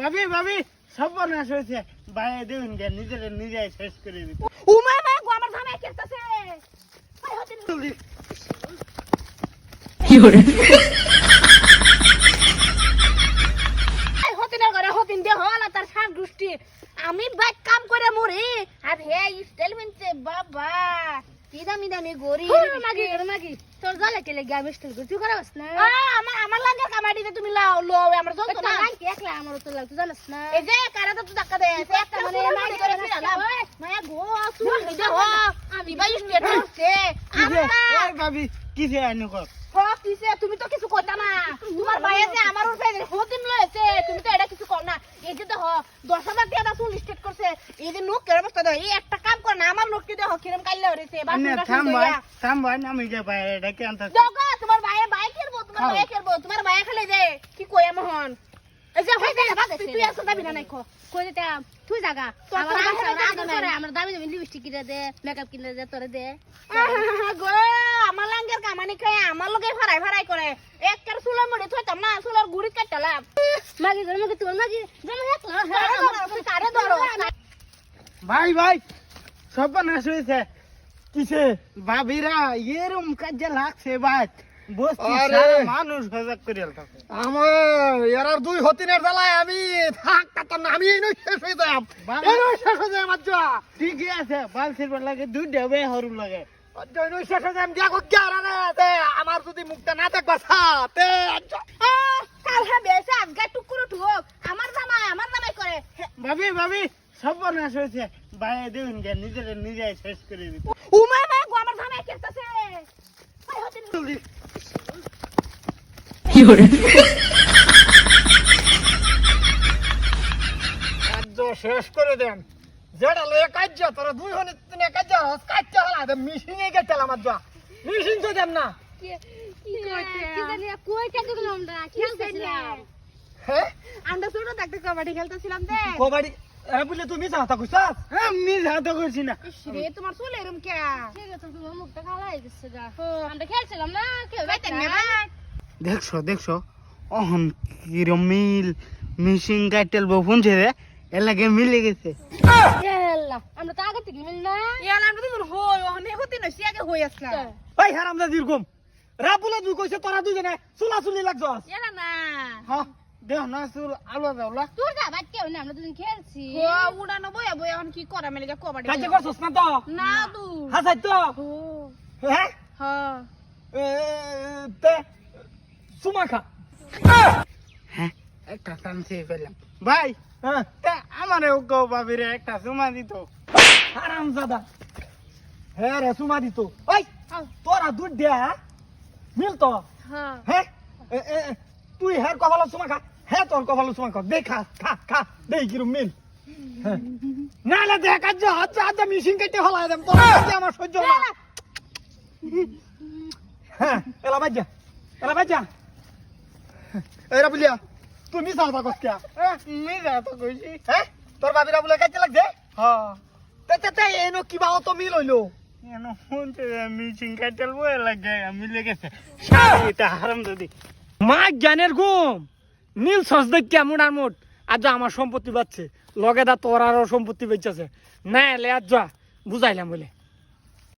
ভাবি ভাবি সব নাশ হয়েছে। বাইরে দেখুন গে নিজের নিজে শেষ করে দিত উমা গো আমার জামাই কেসতেছে হতে সাত দুষ্টি। আমি বাইক কাম করে মরি। আর হে স্টাইল বাবা। কি দামি দামি গরি। মাগি তোর না। আমার আমার লাগে কামাডিতে তুমি লাও লো আমার জল তো না একলা আমার তো লাগতো জানাস না। এই যে কারা তো ধাক্কা দে একটা মানে মাই করে ফিরালাম মায়া গো তুই দে হো আমি বাই স্টেট করছে কিসে আম্মা ওই ভাবি কিসে কর। তুমি তো কিছু কইতা না। তোমার ভাইয়ে যে আমার উপরে হদিন লয়েছে তুমি তো এটা কিছু কর না। এই যে দেখো দশ হাজার টাকা দা চুল করছে এই যে নোক কেরম অবস্থা দেখো এই একটা কাম কর না আমার নোককে দেখো কিরম কাইলে হরেছে থাম ভাই থাম ভাই আমি গে বাইরে ডেকে আনতে দেখো তোমার ভাইয়ে বাইক খেলব তোমার। ভাইয়ে খেলব তোমার ভাইয়ে খেলে যে কি কই মোহন এই যে হই বাদ তুই আসো দাবি না নাইখো কই দে তুই জাগা আমার করে আমার দাবি দাবি লিপস্টিক কিনে দে মেকআপ কিনে দে তোরে দে গো লাঙ্গের কামানি খায় আমার লগে ফারাই ফারাই করে। এক কার চুলার মধ্যে থইতাম না চুলার গুড়ি কাটলাম। মাগি ধরে মাগি তোমার মাগি। জানো একলা কারে ধরো ভাই ভাই সব নাশ হয়েছে। কিসে? ভাবিরা এরম কাজে লাগছে ভাই। মানুষ সজাগ করে থাকে আমার এরার দুই হতিনের জ্বালায় আমি থাক কাতাম না আমি এই শেষ হয়ে যাম। শেষ হয়ে ঠিকই আছে বালসির লাগে দুই ডেবে হরু লাগে। আমার যদি মুখটা না দেখবা সা তে কাল হ্যাঁ বেশে আজগা টুকুরো ঠুক আমার জামাই আমার জামাই করে ভাবি ভাবি সব নাশ হয়েছে বাইরে দেখুন গে নিজের নিজে শেষ করে দিত উমা মা গো আমার জামাই কেসতেছে আই হতে কার্য শেষ করে দেন। যেটা লয়ে কার্য তোরা দুই হনে তিনে কার্য হস কার্য হলা দে মিশিনে গেছাল আমার যা। মিশিন তো দেম না। কি কইতে কি জানি কই আমরা? খেলতেছিলাম হ্যাঁ আমরা ছোট থাকতে কবাডি খেলতেছিলাম দে কবাডি? এ বলে তুমি চাহতা কইছাস আমি হাতে করছি না। রে তোমার চুল এরম কে? তোমার মুখটা কালা হয়ে গেছে গা। আমরা খেলছিলাম না কেউ না দেখছ দেখছ অহন কিরম মিল মিশিং কাইটেল বফুন ছেড়ে এলাকে মিলে গেছে। এলা আমরা তো আগে থেকে মিল না। এলা আমরা তো হই ওখানে হতে নছি আগে হই আসলাম ওই হারামদা দিরকম রাবুলে দুই কইছে তোরা দুজনে চুলাচুলি লাগছস এলা না। হ্যাঁ দেখ না সুর আলো দাওলা তোর যা বাদ কেউ না আমরা দুজন খেলছি। ও উড়ানো বয়া বয়া এখন কি করা মেলে কবাডি কাজে করছস না তো? না তু হাসাই তো? হ্যাঁ হ্যাঁ তে সুমা হ্যাঁ? একটা চান্সে পেলাম ভাই! হ্যাঁ? তা আমারও গো বাবিরে একটা সুমা দিত। হারামজাদা। হ্যাঁ রে সুমা দিত। ওই তোরা দুধ দে মিল তো হ্যাঁ। হ্যাঁ? এ, তুই হ্যাঁ কপাল সুমা খা। হ্যাঁ তোর কপাল সুমা খা। দে খা খা খা। দেই কিরম মিল। হ্যাঁ। না না দেখ আজ আজ আজ মিশিং কেটে হলাই দেম তোর আমার সহ্য না। হ্যাঁ এলা বাজা এলা বাজা। এরা বলিয়া তুমি সালবা কসকিয়া মি যা তো কইছি হ্যাঁ তোর বাবিরা বলে কাজে লাগছে? হ্যাঁ তে তে তে এনো কিবা অত মিল হইল কেন শুনছে মিশিং কাইটেল বই লাগে মিলে গেছে এটা হারাম দাদি মা জ্ঞানের ঘুম নীল সস দেখ দেখিয়া মুড়ার মুট আজ আমার সম্পত্তি বাচ্ছে। লগে দা তোর আরও সম্পত্তি বেচছে না এলে আজ যা বুঝাইলাম বলে।